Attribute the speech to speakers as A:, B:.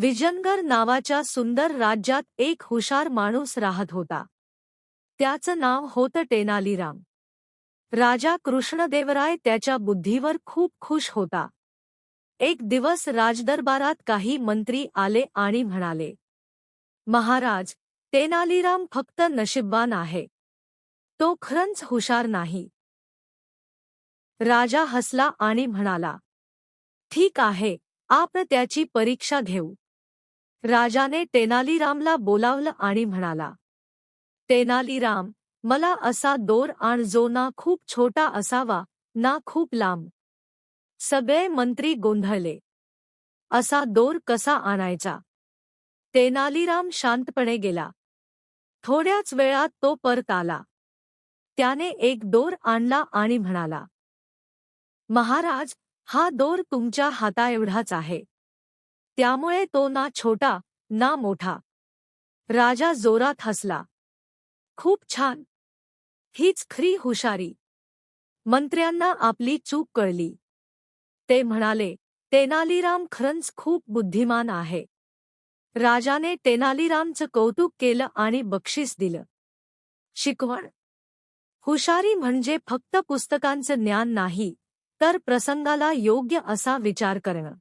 A: विजनगर नावाच्या सुंदर राज्यात एक हुशार माणूस राहत होता. त्याचं नाव होतं टेनालीराम राजा कृष्णदेवराय त्याच्या बुद्धीवर खूप खुश होता. एक दिवस राजदरबारात काही मंत्री आले आणि म्हणाले महाराज तेनालीराम फक्त नशीबवान आहे. तो खरंच हुशार नाही. राजा हसला आणि म्हणाला ठीक आहे आपण त्याची परीक्षा घेऊ. राजाने तेनालीरामला बोलावलं आणि म्हणाला तेनालीराम मला असा दोर आण जो ना खूप छोटा असावा ना खूप लांब. सगळे मंत्री गोंधळले. असा दोर कसा आणायचा? तेनालीराम शांतपणे गेला. थोड्याच वेळात तो परत आला. त्याने एक दोर आणला आणि म्हणाला महाराज हा दोर तुमच्या हाताएवढाच आहे. त्यामुळे तो ना छोटा ना मोठा. राजा जोरात हसला. खूप छान. हीच खरी हुशारी. मंत्र्यांना आपली चूक कळली. ते म्हणाले तेनालीराम खरंच खूप बुद्धिमान आहे. राजाने तेनालीरामचं कौतुक केलं आणि बक्षीस दिलं. शिकवण. हुशारी म्हणजे फक्त पुस्तकांचं ज्ञान नाही तर प्रसंगाला योग्य असा विचार करणं.